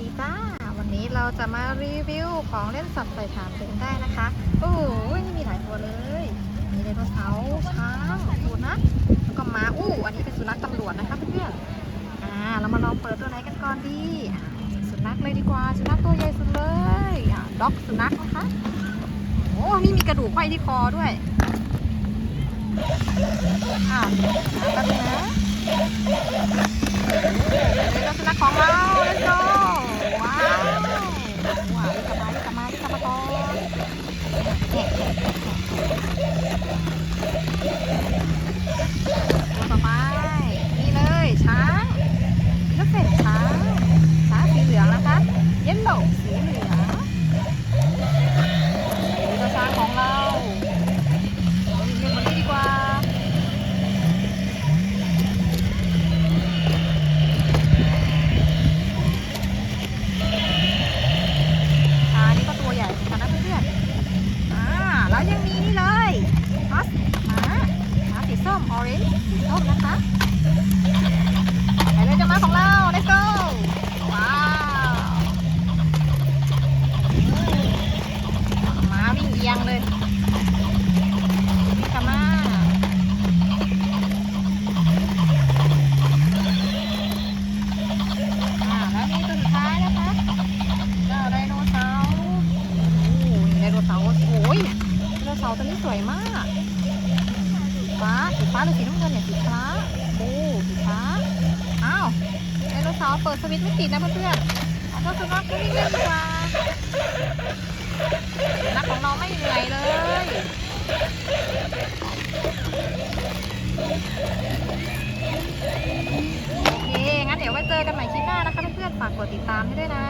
ดีจ้า วันนี้เราจะมารีวิวของเล่นสัตว์ใส่ฐานเป็นได้นะคะ โอ้โหนี่มีหลายตัวเลย มีไดโนเสาร์ช้างสุนัขแล้วก็ม้าอู้อันนี้เป็นสุนัขตำรวจนะคะเพื่อนๆอ่าเรามาลองเปิดตัวไหนกันก่อนดีสุนัขเลยดีกว่า สุนัขตัวใหญ่สุดเลยด็อกสุนัขนะคะโอ้นี่มีกระดูกไขว้ที่คอด้วยอ่าแป๊บนึงนะ แล้วยังมีนี่เลยฮอสหมาหมาสีส้มออเรนจ์สีส้มนะคะไปเลยเจ้าหมาของเรา let's go ว้าวหมาวิ่งเอียงเลยวิ่งกลับมาอ่า แล้วนี่ตัวสุดท้ายนะคะ เจ้าไดโนเสาร์โอ้ยไดโนเสาร์โอ้ยไดโนเสาร์ตัวนี้สวยมากสีฟ้าสีฟ้าหรือสีน้ำเงินเนี่ยสีฟ้าโอ้สีฟ้าอ้าวไดโนเสาร์เปิดสวิตช์ไม่ติดนะเพื่อนๆเอาเจ้าสุนัขไปวิ่เล่นดีกว่านัขของเราไม่เหนื่อยเลยโอเคงั้นเดี๋ยวไว้เจอกันใหม่คลิปหน้านะคะเพื่อนๆฝากกดติดตามให้ด้วยนะ